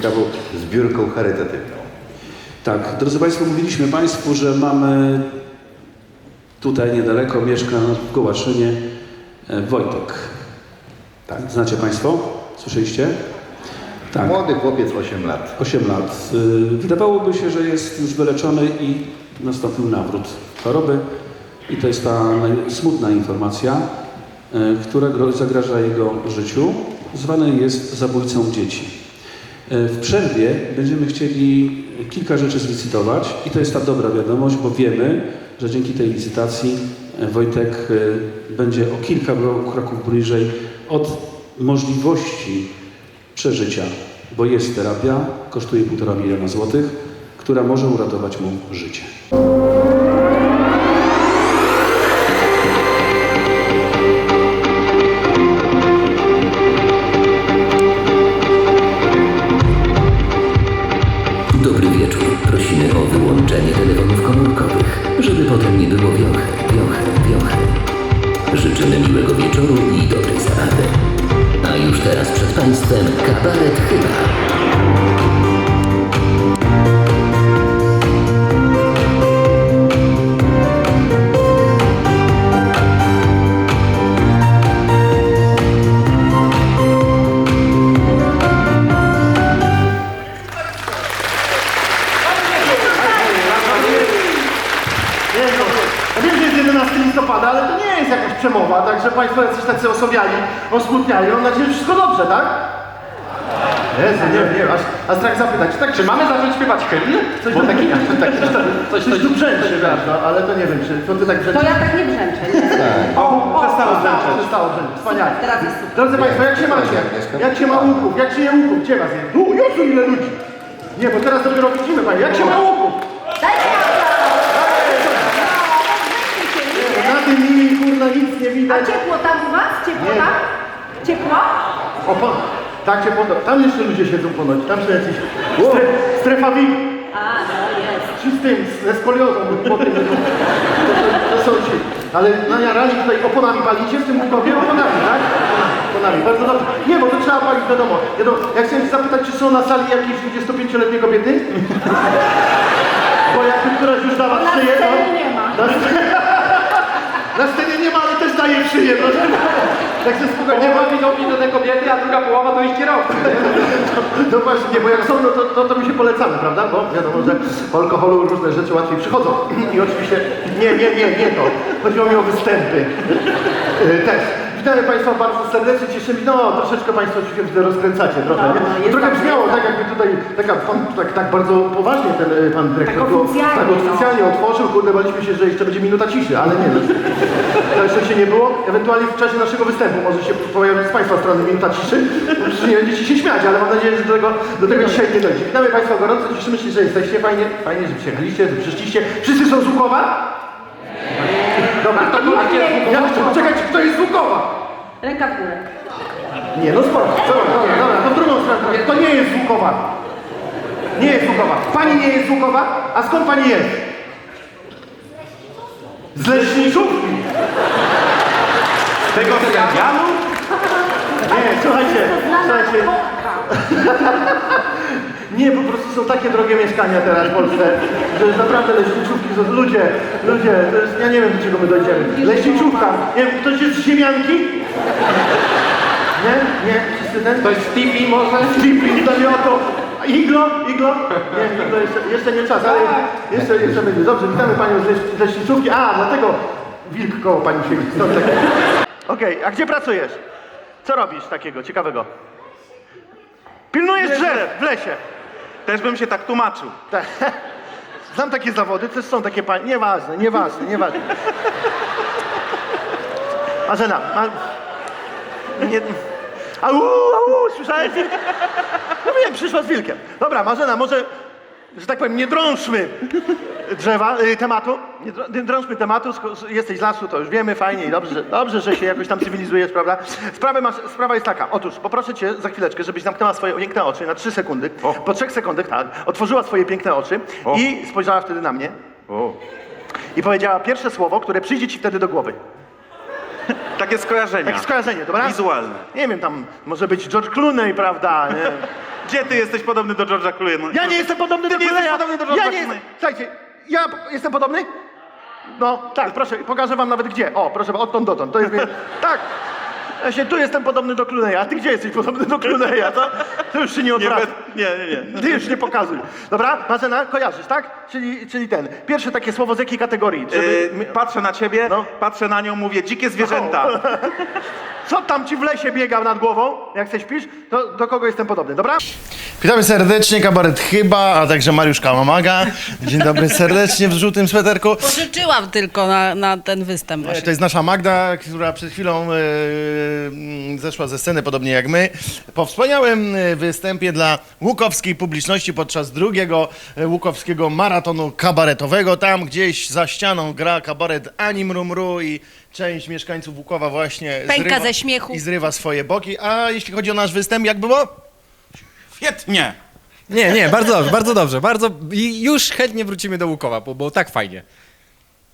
taką zbiórką charytatywną. Tak, drodzy Państwo, mówiliśmy Państwu, że mamy tutaj niedaleko, mieszka w Gołaszynie e, Wojtek. Tak, znacie Państwo? Słyszeliście? Tak, Młody chłopiec, 8 lat. 8 lat. Y, Wydawałoby się, że jest już wyleczony i nastąpił nawrót choroby. I to jest ta smutna informacja, y, która zagraża jego życiu. Zwany jest zabójcą dzieci. Y, W przerwie będziemy chcieli kilka rzeczy zlicytować i to jest ta dobra wiadomość, bo wiemy, że dzięki tej licytacji y, Wojtek y, będzie o kilka kroków bliżej od możliwości przeżycia, bo jest terapia, kosztuje 1,5 miliona złotych, która może uratować mu życie. Państwo jacyś tacy osobiali, osmutniali. Mam nadzieję, że wszystko dobrze, tak? Jezu, nie, nie, aż, aż strach zapytać. Tak, Czy mamy zacząć śpiewać hymn? Coś, Bo taki, taki, coś, coś, coś tu brzęczy, wiesz, no, ale to nie wiem, czy to ty tak To brzęczy. ja tak nie brzęczę. Nie. O, przestało brzęczeć. Przestało brzęczeć, wspaniale. Teraz jest super. Drodzy Państwo, jak się macie? Jak się ma łuków? Jak się je łuków? Gdzie was jest? Tu, Jezu, ile ludzi! Nie, bo teraz dopiero widzimy, Panie. Jak się ma łuków? Dajcie Na tym linii, nie A widać. ciepło tam u was? Ciepło Nie. tam? Ciepło? O, po, tak się poda. Tam jeszcze ludzie siedzą ponoć. Tam są jacyś stre, strefa VIP. A, no jest. Ci z tym, ze skoliozą po tym. To, to, to są ci. Ale najarali tutaj oponami palicie w tym Łukowie? Oponami, tak? Oponami, bardzo dobrze. Nie, bo to trzeba palić wiadomo. wiadomo. Ja chciałem się zapytać, czy są na sali jakieś 25-letnie kobiety? Bo jakby któraś już dała Na szyję, scenie no. nie ma. Na scenie, na scenie nie ma, ale też daje proszę. Także spokojnie. Połowa to te kobiety, a druga połowa to ich kierowcy. No właśnie, bo jak są, no to, to, to mi się polecamy, prawda? Bo wiadomo, że po alkoholu różne rzeczy łatwiej przychodzą. I oczywiście, nie, nie, nie, nie to. Chodziło mi o występy. Yy, Też. Witamy Państwa bardzo serdecznie, cieszymy No, troszeczkę Państwo widzę, rozkręcacie trochę, No, nie? no, jest Trochę tak, brzmiało jest tak, jakby tutaj taka, pan, tak, tak bardzo poważnie ten y, Pan Dyrektor Tak go- oficjalnie, tak oficjalnie otworzył, kurde, baliśmy się, że jeszcze będzie minuta ciszy, ale nie, no, to jeszcze się nie było. Ewentualnie w czasie naszego występu może się pojawić z Państwa strony minuta ciszy, bo przecież nie będziecie się śmiać, ale mam nadzieję, że do tego, do tego dzisiaj nie dojdzie. Witamy Państwa gorąco, cieszymy się, że jesteście, fajnie, fajnie, że przyjechaliście, że przyszliście. Wszyscy są z Łukowa? Dobra, to nie jest. ja chcę poczekać, kto jest z Łukowa? Ręka w górę. Nie, no spoko. Dobra, dobra, dobra, to w drugą stronę. To nie jest Łukowa. Nie jest Łukowa. Pani nie jest Łukowa? A skąd pani jest? Z Leśniczówki. Z tego serialu? Nie, słuchajcie, słuchajcie. Nie, po prostu są takie drogie mieszkania teraz w Polsce, że jest naprawdę leśniczówki są ludzie, ludzie, to jest, ja nie wiem do czego my dojdziemy. Leśniczówka, nie wiem, ktoś jest z ziemianki? Nie? Nie? Wszyscy ten? Ktoś z Tipi może? Flipping namiotu. Iglo? Iglo? Nie, iglo jeszcze, jeszcze nie czas, ale jeszcze, jeszcze będzie. Dobrze, witamy Panią z leś- z leśniczówki. A, dlatego wilk koło Pani siedzi. Stąd takie. Okej, a gdzie pracujesz? Co robisz takiego ciekawego? Pilnujesz drzew w lesie. Też bym się tak tłumaczył. Tak. Znam takie zawody, też są takie panie. Nieważne, nieważne, nieważne. Marzena, ma... Nie... Au, au, słyszałeś? wilk? No wiem, przyszła z wilkiem. Dobra, Marzena, może, że tak powiem, nie drążmy drzewa, y, tematu. Nie, drą- nie drążmy tematu, sko- jesteś z lasu, to już wiemy, fajnie i dobrze, że, dobrze, że się jakoś tam cywilizujesz, prawda? Sprawa, masz, sprawa jest taka, otóż poproszę cię za chwileczkę, żebyś zamknęła swoje piękne oczy na trzy sekundy. O. Po trzech sekundach, tak, otworzyła swoje piękne oczy O. i spojrzała wtedy na mnie O. i powiedziała pierwsze słowo, które przyjdzie ci wtedy do głowy. Takie skojarzenia. Takie skojarzenie, dobra? Wizualne. Nie wiem, tam może być George Clooney, prawda? Nie? Gdzie ty jesteś podobny do George'a Clooney? Ja nie jestem podobny Ty do jesteś Clooney'a. podobny do Ja George'a nie jestem. Słuchajcie, ja jestem podobny? No, tak, proszę, pokażę wam nawet gdzie. O, proszę, odtąd dotąd. To jest. Tak. Ja się tu jestem podobny do Clooney'a, a ty gdzie jesteś podobny do Clooney'a, co? To już się nie Nie, odwraca. bez- nie, nie, nie. Ty już nie pokazuj. Dobra, Mazena, kojarzysz, tak? Czyli, czyli ten. Pierwsze takie słowo z jakiej kategorii? Żeby... Yy, patrzę na ciebie, No. patrzę na nią, mówię, dzikie zwierzęta. Co tam ci w lesie biegał nad głową, jak se śpisz? To do kogo jestem podobny, dobra? Witamy serdecznie, kabaret Chyba, a także Mariusz Kałamaga. Dzień dobry serdecznie w żółtym sweterku. Pożyczyłam tylko na, na ten występ E, właśnie. To jest nasza Magda, która przed chwilą mm, zeszła ze sceny, podobnie jak my. Po wspaniałym e, występie dla łukowskiej publiczności podczas drugiego łukowskiego maratonu kabaretowego. Tam gdzieś za ścianą gra kabaret Ani Mrumru i część mieszkańców Łukowa właśnie Pęka ze śmiechu. i zrywa swoje boki. A jeśli chodzi o nasz występ, jak było? Świetnie. Nie, nie, bardzo dobrze, bardzo dobrze. Bardzo... I już chętnie wrócimy do Łukowa, bo było tak fajnie.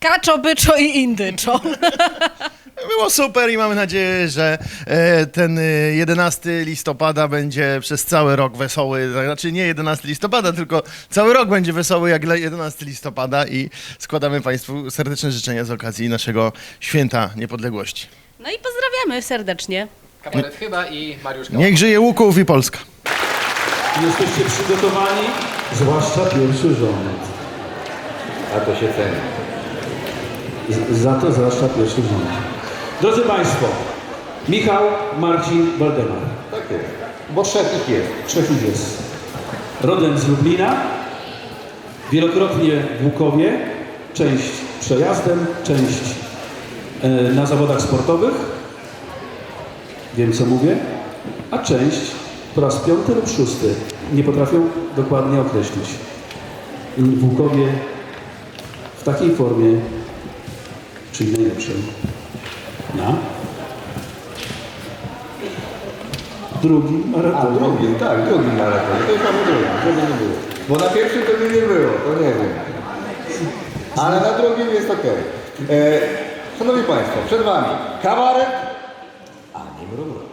Kaczo, byczo i indyczo. Było super i mamy nadzieję, że e, ten e, 11 listopada będzie przez cały rok wesoły. Znaczy nie 11 listopada, tylko cały rok będzie wesoły jak dla 11 listopada i składamy Państwu serdeczne życzenia z okazji naszego święta niepodległości. No i pozdrawiamy serdecznie. Kabaret chyba i Mariusz Niech żyje Łuków i Polska. Jesteście przygotowani? Zwłaszcza pierwszy rząd. A to się ceni. Z- Za to zwłaszcza pierwszy rząd. Drodzy Państwo, Michał, Marcin, Waldemar. Tak jest. Bo trzech ich jest. Trzech ich jest. Rodem z Lublina, wielokrotnie w Łukowie, część przejazdem, część e, na zawodach sportowych. Wiem co mówię. A część po raz piąty lub szósty. Nie potrafią dokładnie określić. W Łukowie w takiej formie, czyli najlepszej. Na drugim A maratonie. drugi, tak, drugi maraton. To już mamy drugi, żeby nie było. Bo na pierwszym to by nie było, to nie wiem. Ale na drugim jest okej. E, Szanowni Państwo, przed Wami kabaret Ani Mrumru. Dobry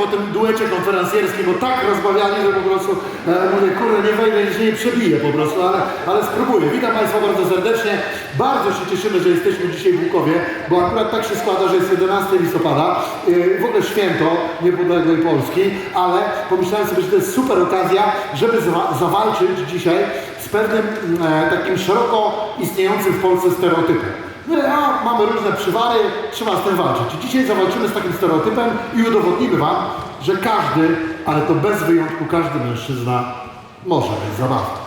po tym duecie konferencjerskim, bo tak rozmawiali, że po prostu e, mówię, kurde, nie wejdę się nie przebiję po prostu, ale, ale spróbuję. Witam Państwa bardzo serdecznie. Bardzo się cieszymy, że jesteśmy dzisiaj w Łukowie, bo akurat tak się składa, że jest 11 listopada, e, w ogóle święto niepodległej Polski, ale pomyślałem sobie, że to jest super okazja, żeby zwa- zawalczyć dzisiaj z pewnym e, takim szeroko istniejącym w Polsce stereotypem. A mamy różne przywary, trzeba z tym walczyć. Dzisiaj zawalczymy z takim stereotypem i udowodnimy Wam, że każdy, ale to bez wyjątku każdy mężczyzna może być zabawny.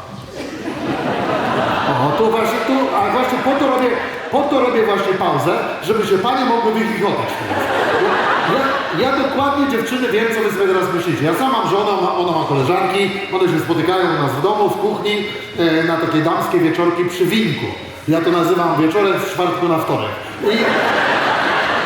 O, tu właśnie, tu, a właśnie po to robię, po to robię właśnie pauzę, żeby się Panie mogły wychichotać. Ja, ja dokładnie dziewczyny wiem, co Wy sobie teraz myślicie. Ja sam mam żonę, ona, ona ma koleżanki, one się spotykają u nas w domu, w kuchni, e, na takie damskie wieczorki przy winku. Ja to nazywam wieczorem z czwartku na wtorek. I,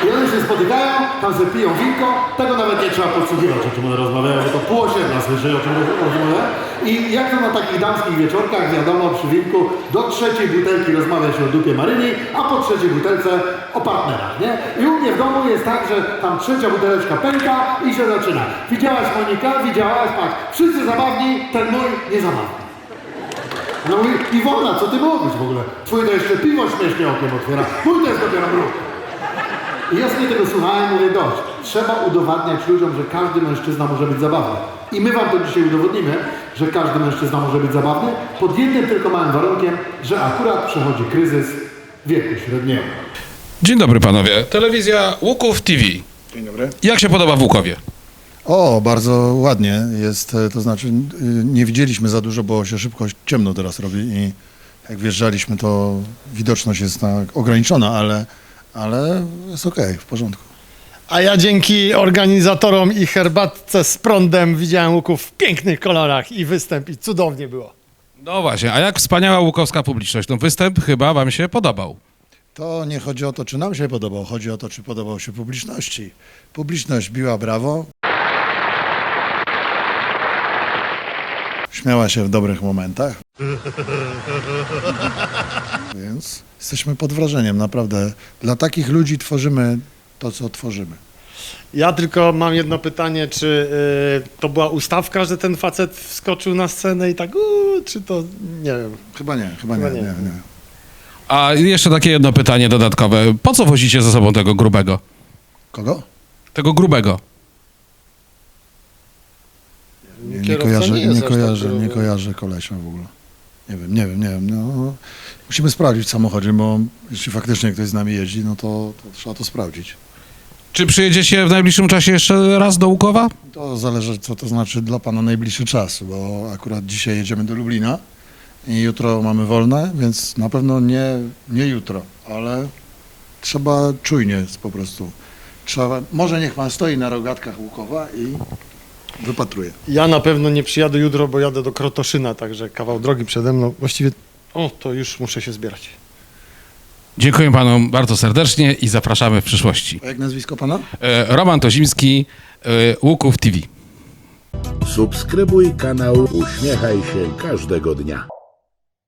i one się spotykają, tam sobie piją winko, tego nawet nie trzeba podsłuchiwać, o czym one rozmawiają, bo to pół osiedla słyszy, o czym rozmawiają. I jak to na takich damskich wieczorkach, wiadomo, przy winku, do trzeciej butelki rozmawia się o dupie Maryni, a po trzeciej butelce o partnerach, nie? I u mnie w domu jest tak, że tam trzecia buteleczka pęka i się zaczyna. Widziałaś Monika? Widziałaś? Patrz, wszyscy zabawni, ten mój niezabawny. No mówi, Iwona, co ty mówisz w ogóle? Twój to jeszcze piwo śmiesznie okiem otwiera, mój to jest dopiero mruk. I ja sobie tego słuchałem, mówię dość. Trzeba udowadniać ludziom, że każdy mężczyzna może być zabawny. I my wam to dzisiaj udowodnimy, że każdy mężczyzna może być zabawny, pod jednym tylko małym warunkiem, że akurat przechodzi kryzys wieku średniego. Dzień dobry panowie. Telewizja Łuków TV. Dzień dobry. Jak się podoba w Łukowie? O, bardzo ładnie jest, e, to znaczy y, nie widzieliśmy za dużo, bo się szybko ciemno teraz robi i jak wjeżdżaliśmy, to widoczność jest tak ograniczona, ale, ale jest okej, w porządku. A ja dzięki organizatorom i herbatce z prądem widziałem Łuków w pięknych kolorach i występ i cudownie było. No właśnie, a jak wspaniała łukowska publiczność? No występ chyba wam się podobał. To nie chodzi o to, czy nam się podobał, chodzi o to, czy podobał się publiczności. Publiczność biła brawo. Śmiała się w dobrych momentach. Więc jesteśmy pod wrażeniem, naprawdę. Dla takich ludzi tworzymy to, co tworzymy. Ja tylko mam jedno pytanie, czy y, to była ustawka, że ten facet wskoczył na scenę i tak, uuu, czy to, nie wiem. Chyba nie, chyba, Chyba nie, nie. nie, nie. A jeszcze takie jedno pytanie dodatkowe. Po co wozicie ze sobą tego grubego? Kogo? Tego grubego. Nie, nie kojarzę, nie nie, tak kojarzę, nie gruby. kojarzę kolesia w ogóle. Nie wiem, nie wiem, nie wiem. No, musimy sprawdzić w samochodzie, bo jeśli faktycznie ktoś z nami jeździ, no to, to trzeba to sprawdzić. Czy przyjedziecie w najbliższym czasie jeszcze raz do Łukowa? To zależy, co to znaczy dla Pana najbliższy czas, bo akurat dzisiaj jedziemy do Lublina i jutro mamy wolne, więc na pewno nie, nie jutro, ale trzeba czujnie po prostu. Trzeba, może niech Pan stoi na rogatkach Łukowa i wypatruje. Ja na pewno nie przyjadę jutro, bo jadę do Krotoszyna, także kawał drogi przede mną. Właściwie, o, to już muszę się zbierać. Dziękuję panu bardzo serdecznie i zapraszamy w przyszłości. A jak nazwisko Pana? E, Roman Tozimski, e, Łuków TV. Subskrybuj kanał Uśmiechaj się każdego dnia.